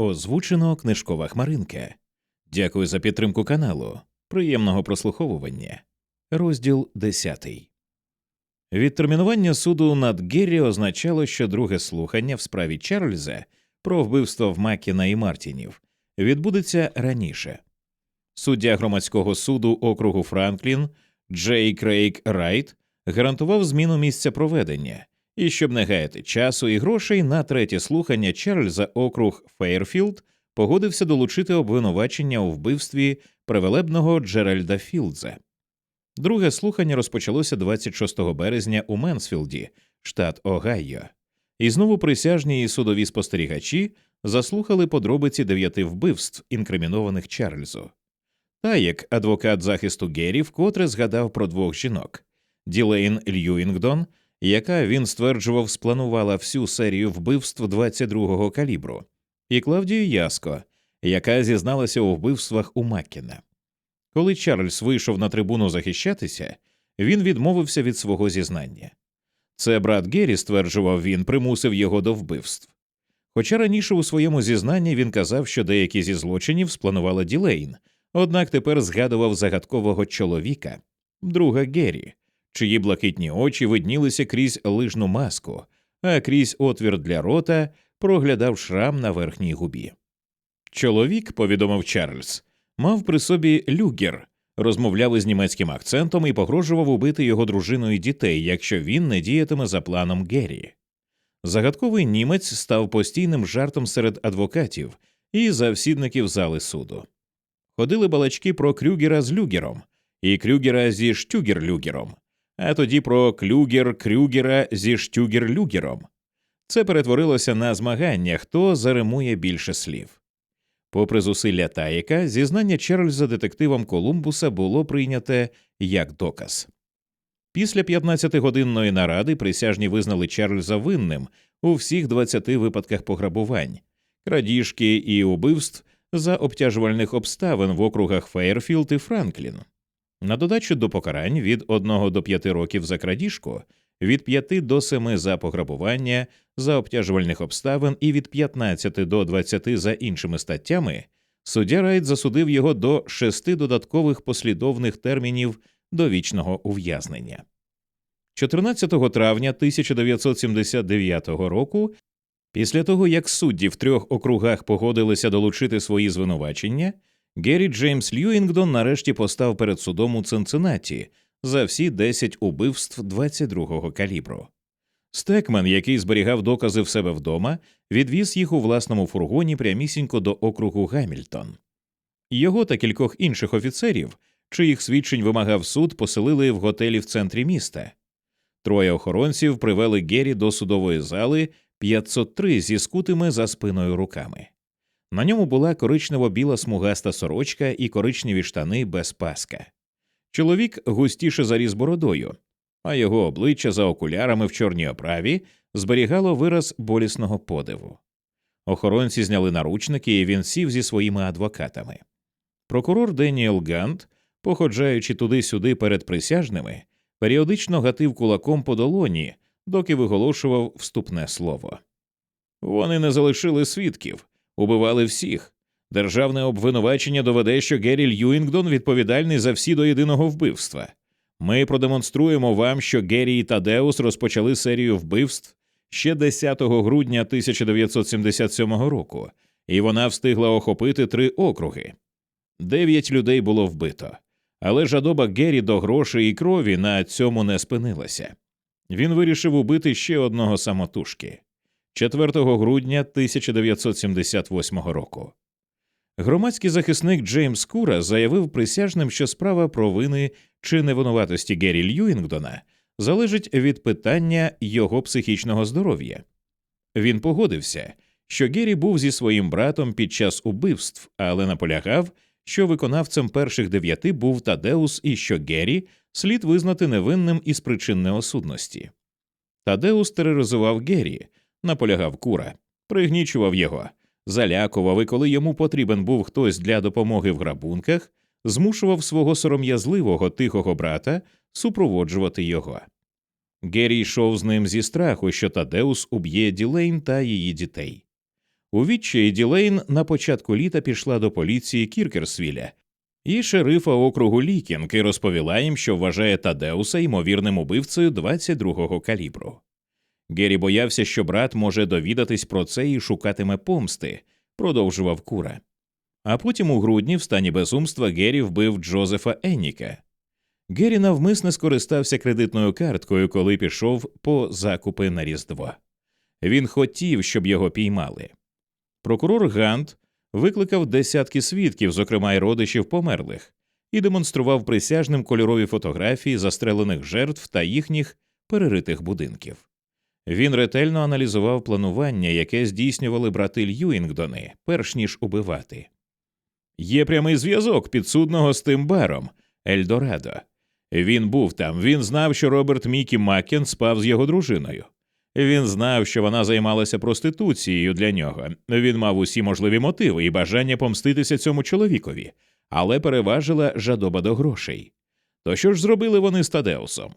Озвучено книжкова хмаринка. Дякую за підтримку каналу. Приємного прослуховування. Розділ 10. Відтермінування суду над Геррі означало, що друге слухання в справі Чарльза про вбивство в Макіна і Мартінів відбудеться раніше. Суддя громадського суду округу Франклін Джей Крейг Райт гарантував зміну місця проведення, і щоб не гаяти часу і грошей на третє слухання Чарльза округ Фейерфілд погодився долучити обвинувачення у вбивстві привелебного Джеральда Філдза. Друге слухання розпочалося 26 березня у Менсфілді, штат Огайо, і знову присяжні і судові спостерігачі заслухали подробиці дев'яти вбивств, інкримінованих Чарльзу. Та як адвокат захисту Геррі вкотре згадав про двох жінок Ділейн Льюінгдон, яка він стверджував спланувала всю серію вбивств 22-го калібру, і Клавдію Яско, яка зізналася у вбивствах у Маккіна. Коли Чарльз вийшов на трибуну захищатися, він відмовився від свого зізнання. Це брат Геррі, стверджував він, примусив його до вбивств. Хоча раніше у своєму зізнанні він казав, що деякі зі злочинів спланувала Ділейн, однак тепер згадував загадкового чоловіка, друга Геррі, чиї блакитні очі виднілися крізь лижну маску, а крізь отвір для рота проглядав шрам на верхній губі. Чоловік, повідомив Чарльз, мав при собі люгер, розмовляв із німецьким акцентом і погрожував убити його дружину і дітей, якщо він не діятиме за планом Геррі. Загадковий німець став постійним жартом серед адвокатів і завсідників зали суду. Ходили балачки про Крюгера з Люгером і Крюгера зі Штюгер-Люгером, а тоді про Клюгер Крюгера зі Штюгер-Люгером. Це перетворилося на змагання, хто заримує більше слів. Попри зусилля Таїка, зізнання Чарльза детективом Колумбуса було прийняте як доказ. Після 15-годинної наради присяжні визнали Чарльза винним у всіх 20 випадках пограбувань, крадіжки і убивств за обтяжувальних обставин в округах Фейерфілд і Франклін. На додачу до покарань від 1 до 5 років за крадіжку, від 5 до 7 за пограбування за обтяжувальних обставин і від 15 до 20 за іншими статтями, суддя Райт засудив його до шести додаткових послідовних термінів довічного ув'язнення. 14 травня 1979 року, після того як судді в трьох округах погодилися долучити свої звинувачення, Геррі Джеймс Льюінгдон нарешті постав перед судом у Цинциннаті за всі 10 убивств 22-го калібру. Стекмен, який зберігав докази в себе вдома, відвіз їх у власному фургоні прямісінько до округу Гамільтон. Його та кількох інших офіцерів, чиїх свідчень вимагав суд, поселили в готелі в центрі міста. Троє охоронців привели Геррі до судової зали 503 зі скутими за спиною руками. На ньому була коричнево-біла смугаста сорочка і коричневі штани без паска. Чоловік густіше заріз бородою, а його обличчя за окулярами в чорній оправі зберігало вираз болісного подиву. Охоронці зняли наручники, і він сів зі своїми адвокатами. Прокурор Деніел Гант, походжаючи туди-сюди перед присяжними, періодично гатив кулаком по долоні, доки виголошував вступне слово. Вони не залишили свідків, убивали всіх. Державне обвинувачення доведе, що Геррі Льюінгдон відповідальний за всі до єдиного вбивства. Ми продемонструємо вам, що Геррі і Тадеус розпочали серію вбивств ще 10 грудня 1977 року, і вона встигла охопити три округи. Дев'ять людей було вбито, але жадоба Геррі до грошей і крові на цьому не спинилася. Він вирішив убити ще одного самотужки 4 грудня 1978 року. Громадський захисник Джеймс Кура заявив присяжним, що справа про вини чи невинуватості Геррі Льюінгдона залежить від питання його психічного здоров'я. Він погодився, що Геррі був зі своїм братом під час убивств, але наполягав, що виконавцем перших дев'яти був Тадеус і що Геррі слід визнати невинним із причин неосудності. Тадеус тероризував Геррі, наполягав кура, пригнічував його залякував і коли йому потрібен був хтось для допомоги в грабунках, змушував свого сором'язливого тихого брата супроводжувати його. Геррі йшов з ним зі страху, що Тадеус уб'є Ділейн та її дітей. У відчаї Ділейн на початку літа пішла до поліції Кіркерсвіля і шерифа округу Лікінг і розповіла їм, що вважає Тадеуса ймовірним убивцею 22-го калібру. Геррі боявся, що брат може довідатись про це і шукатиме помсти, продовжував кура. А потім у грудні, в стані безумства, Геррі вбив Джозефа Енніка. Геррі навмисне скористався кредитною карткою, коли пішов по закупи на Різдво. Він хотів, щоб його піймали. Прокурор Гант викликав десятки свідків, зокрема й родичів померлих, і демонстрував присяжним кольорові фотографії застрелених жертв та їхніх переритих будинків. Він ретельно аналізував планування, яке здійснювали брати Льюінгдони, перш ніж убивати. Є прямий зв'язок підсудного з тим баром Ельдорадо. Він був там, він знав, що Роберт Мікі Маккен спав з його дружиною. Він знав, що вона займалася проституцією для нього. Він мав усі можливі мотиви і бажання помститися цьому чоловікові, але переважила жадоба до грошей. То що ж зробили вони з Тадеусом?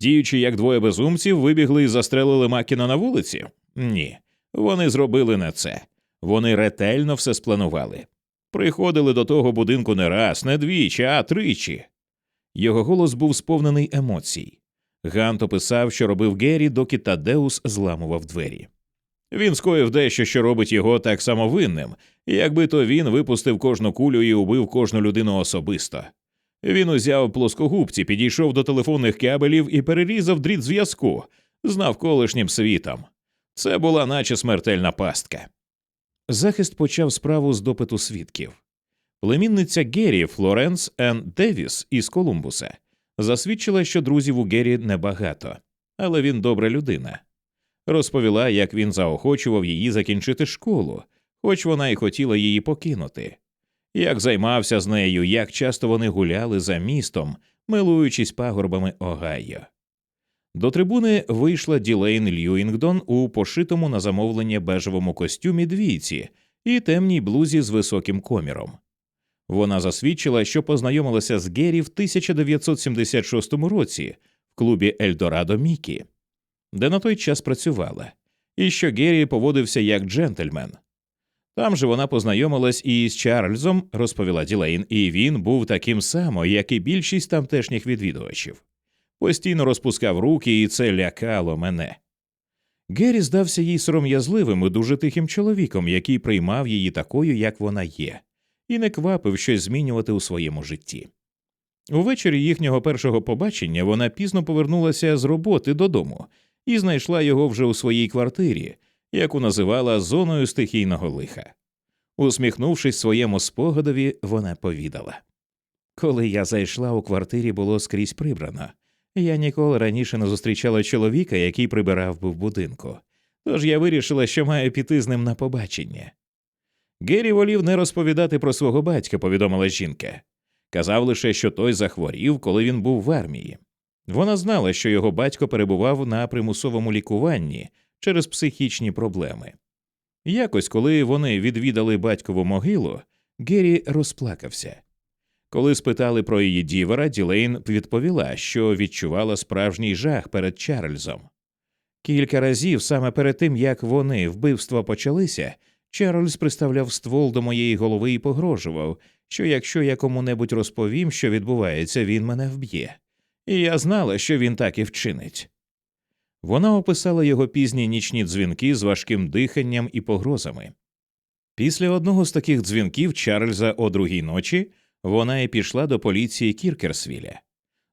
Діючи як двоє безумців, вибігли і застрелили Макіна на вулиці? Ні, вони зробили не це. Вони ретельно все спланували. Приходили до того будинку не раз, не двічі, а тричі. Його голос був сповнений емоцій. Гант описав, що робив Геррі, доки Тадеус зламував двері. Він скоїв дещо, що робить його так само винним, якби то він випустив кожну кулю і убив кожну людину особисто. Він узяв плоскогубці, підійшов до телефонних кабелів і перерізав дріт зв'язку з навколишнім світом. Це була наче смертельна пастка. Захист почав справу з допиту свідків. Племінниця Геррі Флоренс Ен Девіс із Колумбуса засвідчила, що друзів у Геррі небагато, але він добра людина. Розповіла, як він заохочував її закінчити школу, хоч вона й хотіла її покинути, як займався з нею, як часто вони гуляли за містом, милуючись пагорбами Огайо. До трибуни вийшла Ділейн Льюінгдон у пошитому на замовлення бежевому костюмі двійці і темній блузі з високим коміром. Вона засвідчила, що познайомилася з Геррі в 1976 році в клубі Ельдорадо Мікі, де на той час працювала, і що Геррі поводився як джентльмен. Там же вона познайомилась і з Чарльзом, розповіла Ділейн, і він був таким само, як і більшість тамтешніх відвідувачів. Постійно розпускав руки, і це лякало мене. Геррі здався їй сором'язливим і дуже тихим чоловіком, який приймав її такою, як вона є і не квапив щось змінювати у своєму житті. Увечері їхнього першого побачення вона пізно повернулася з роботи додому і знайшла його вже у своїй квартирі, яку називала зоною стихійного лиха. Усміхнувшись своєму спогадові, вона повідала Коли я зайшла у квартирі, було скрізь прибрано. Я ніколи раніше не зустрічала чоловіка, який прибирав би в будинку. Тож я вирішила, що маю піти з ним на побачення. Геррі волів не розповідати про свого батька, повідомила жінка. Казав лише, що той захворів, коли він був в армії. Вона знала, що його батько перебував на примусовому лікуванні через психічні проблеми. Якось, коли вони відвідали батькову могилу, Геррі розплакався. Коли спитали про її дівера, Ділейн відповіла, що відчувала справжній жах перед Чарльзом. Кілька разів саме перед тим, як вони вбивства почалися, Чарльз приставляв ствол до моєї голови і погрожував, що якщо я кому-небудь розповім, що відбувається, він мене вб'є. І я знала, що він так і вчинить. Вона описала його пізні нічні дзвінки з важким диханням і погрозами. Після одного з таких дзвінків Чарльза о другій ночі вона і пішла до поліції Кіркерсвіля.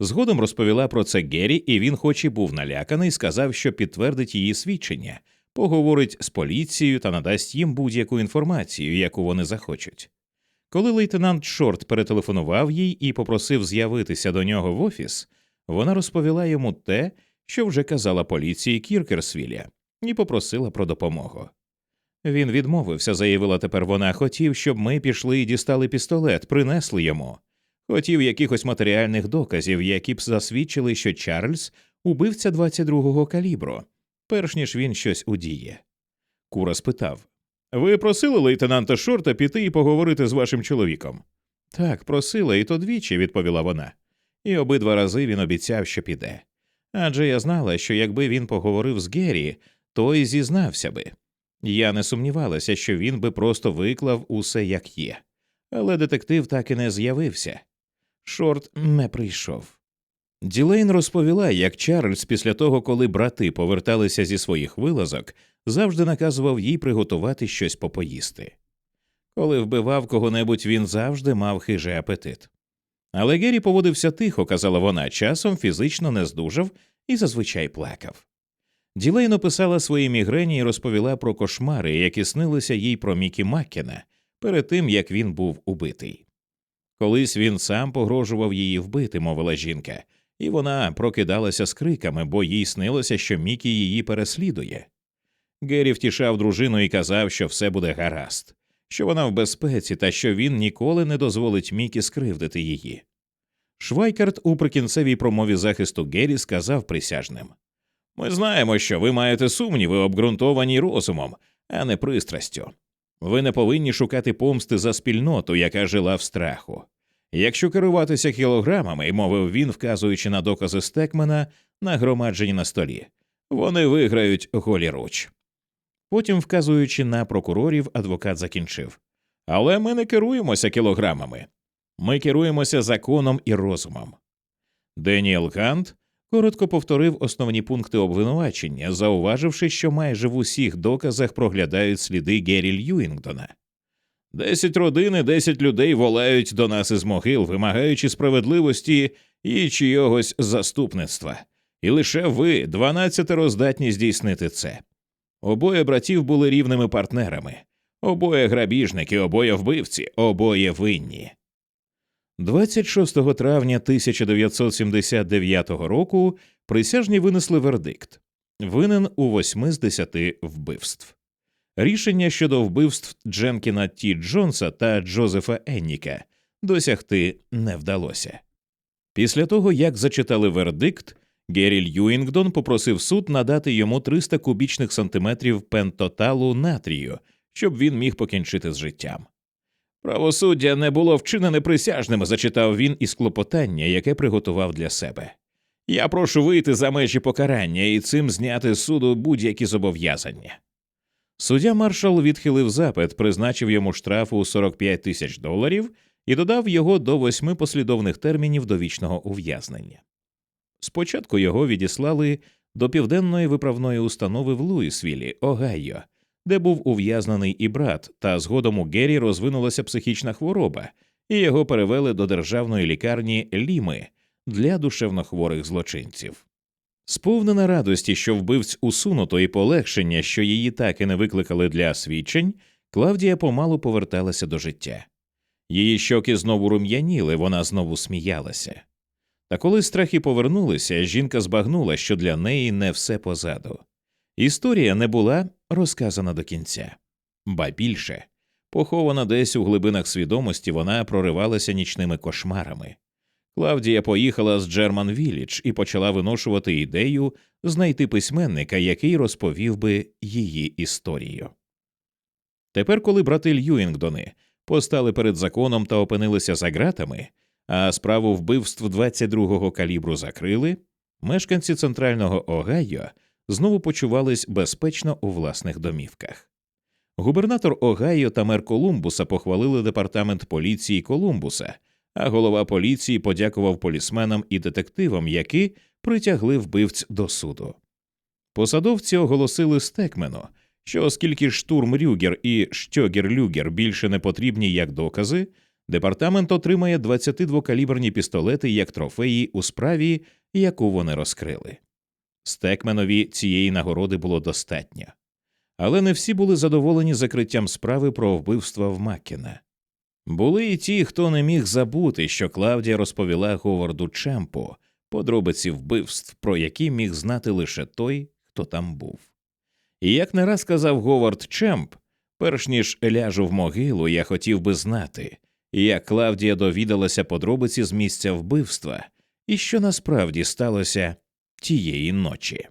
Згодом розповіла про це Геррі, і він, хоч і був наляканий, сказав, що підтвердить її свідчення, поговорить з поліцією та надасть їм будь-яку інформацію, яку вони захочуть. Коли лейтенант Шорт перетелефонував їй і попросив з'явитися до нього в офіс, вона розповіла йому те, що вже казала поліції Кіркерсвіля, і попросила про допомогу. Він відмовився, заявила тепер вона, хотів, щоб ми пішли і дістали пістолет, принесли йому. Хотів якихось матеріальних доказів, які б засвідчили, що Чарльз убивця 22-го калібру, перш ніж він щось удіє. Кура спитав Ви просили лейтенанта Шорта піти і поговорити з вашим чоловіком? Так, просила, і то двічі, відповіла вона, і обидва рази він обіцяв, що піде. Адже я знала, що якби він поговорив з Геррі, то й зізнався би. Я не сумнівалася, що він би просто виклав усе як є, але детектив так і не з'явився. Шорт не прийшов. Ділейн розповіла, як Чарльз, після того, коли брати поверталися зі своїх вилазок, завжди наказував їй приготувати щось попоїсти. Коли вбивав кого-небудь, він завжди мав хижий апетит. Але Геррі поводився тихо, казала вона, часом фізично не здужав і зазвичай плакав. Ділейн описала свої мігрені і розповіла про кошмари, які снилися їй про Мікі Маккена перед тим, як він був убитий. Колись він сам погрожував її вбити, мовила жінка, і вона прокидалася з криками, бо їй снилося, що Мікі її переслідує. Геррі втішав дружину і казав, що все буде гаразд, що вона в безпеці та що він ніколи не дозволить Мікі скривдити її. Швайкарт у прикінцевій промові захисту Геррі сказав присяжним Ми знаємо, що ви маєте сумніви, обґрунтовані розумом, а не пристрастю. Ви не повинні шукати помсти за спільноту, яка жила в страху. Якщо керуватися кілограмами, мовив він, вказуючи на докази Стекмена, нагромаджені на столі, вони виграють голіруч. Потім, вказуючи на прокурорів, адвокат закінчив Але ми не керуємося кілограмами, ми керуємося законом і розумом. Деніел Гант коротко повторив основні пункти обвинувачення, зауваживши, що майже в усіх доказах проглядають сліди Геррі Льюінгдона. Десять родин і десять людей волають до нас із могил, вимагаючи справедливості і чийогось заступництва, і лише ви, дванадцятеро, здатні здійснити це. Обоє братів були рівними партнерами, обоє грабіжники, обоє вбивці, обоє винні. 26 травня 1979 року присяжні винесли вердикт винен у восьми з десяти вбивств. Рішення щодо вбивств Дженкіна Ті Джонса та Джозефа Енніка досягти не вдалося. Після того, як зачитали вердикт, Геррі Льюінгдон попросив суд надати йому 300 кубічних сантиметрів пентоталу натрію, щоб він міг покінчити з життям. Правосуддя не було вчинене присяжним, зачитав він із клопотання, яке приготував для себе. Я прошу вийти за межі покарання і цим зняти з суду будь-які зобов'язання. Суддя маршал відхилив запит, призначив йому штраф у 45 тисяч доларів і додав його до восьми послідовних термінів довічного ув'язнення. Спочатку його відіслали до південної виправної установи в Луїсвілі, Огайо, де був ув'язнений і брат, та згодом у Геррі розвинулася психічна хвороба, і його перевели до державної лікарні Ліми для душевнохворих злочинців. Сповнена радості, що вбивць усунуто і полегшення, що її так і не викликали для свідчень, Клавдія помалу поверталася до життя. Її щоки знову рум'яніли, вона знову сміялася. Та коли страхи повернулися, жінка збагнула, що для неї не все позаду. Історія не була розказана до кінця, ба більше, похована десь у глибинах свідомості, вона проривалася нічними кошмарами. Клавдія поїхала з Джерман Віллідж і почала виношувати ідею знайти письменника, який розповів би її історію. Тепер, коли брати Льюінгдони постали перед законом та опинилися за ґратами, а справу вбивств 22-го калібру закрили, мешканці центрального Огайо знову почувались безпечно у власних домівках. Губернатор Огайо та мер Колумбуса похвалили департамент поліції Колумбуса, а голова поліції подякував полісменам і детективам, які притягли вбивць до суду. Посадовці оголосили Стекмену, що оскільки штурм Рюгер і Штьогер Люгер більше не потрібні як докази, департамент отримає 22-каліберні пістолети як трофеї у справі, яку вони розкрили. Стекменові цієї нагороди було достатньо. Але не всі були задоволені закриттям справи про вбивство в Маккена. Були й ті, хто не міг забути, що Клавдія розповіла Говарду Чемпу подробиці вбивств, про які міг знати лише той, хто там був. І як не раз казав Говард Чемп, перш ніж ляжу в могилу, я хотів би знати, як Клавдія довідалася подробиці з місця вбивства і що насправді сталося тієї ночі.